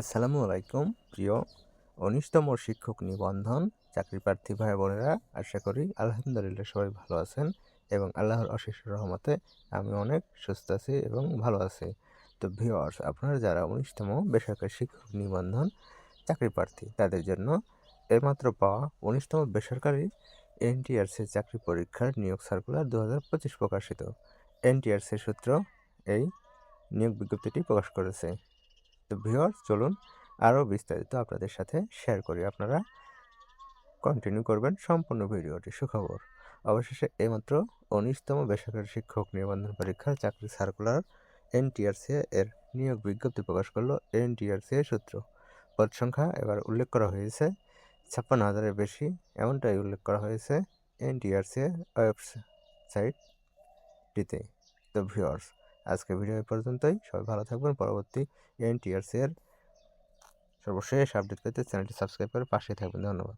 আসসালামু আলাইকুম, প্রিয় উনিশতম শিক্ষক নিবন্ধন চাকরি প্রার্থী ভাই বোনেরা আশা করি আলহামদুলিল্লাহ সবাই ভালো আছেন এবং আল্লাহর অশেষ রহমতে আমি অনেক সুস্থ আছি এবং ভালো আছি। তো ভিওয়ার্স আপনারা যারা উনিশতম বেসরকারি শিক্ষক নিবন্ধন চাকরি প্রার্থী, তাদের জন্য এইমাত্র পাওয়া উনিশতম বেসরকারি এনটিআরসি চাকরি পরীক্ষার নিয়োগ সার্কুলার দু হাজার পঁচিশ প্রকাশিত। এনটিআরসি সূত্র এই নিয়োগ বিজ্ঞপ্তিটি প্রকাশ করেছে। তো ভিউয়ার্স চলুন আরও বিস্তারিত আপনাদের সাথে শেয়ার করি। আপনারা কন্টিনিউ করবেন সম্পূর্ণ ভিডিওটি, সুখবর। অবশেষে এইমাত্র উনিশতম বেসরকারি শিক্ষক নিবন্ধন পরীক্ষার চাকরি সার্কুলার এনটিআরসি এর নিয়োগ বিজ্ঞপ্তি প্রকাশ করল এনটিআরসি সূত্র। পদ সংখ্যা এবার উল্লেখ করা হয়েছে ছাপ্পান্ন হাজারের বেশি, এমনটাই উল্লেখ করা হয়েছে এনটিআরসি ওয়েবসাইটটিতে। তো ভিউয়ার্স আজকে ভিডিও এই পর্যন্তই। সবাই ভালো থাকবেন। পরবর্তী এনটিআরসি এর সর্বশেষ আপডেট পেতে চ্যানেলটি সাবস্ক্রাইব করে পাশে থাকবেন। ধন্যবাদ।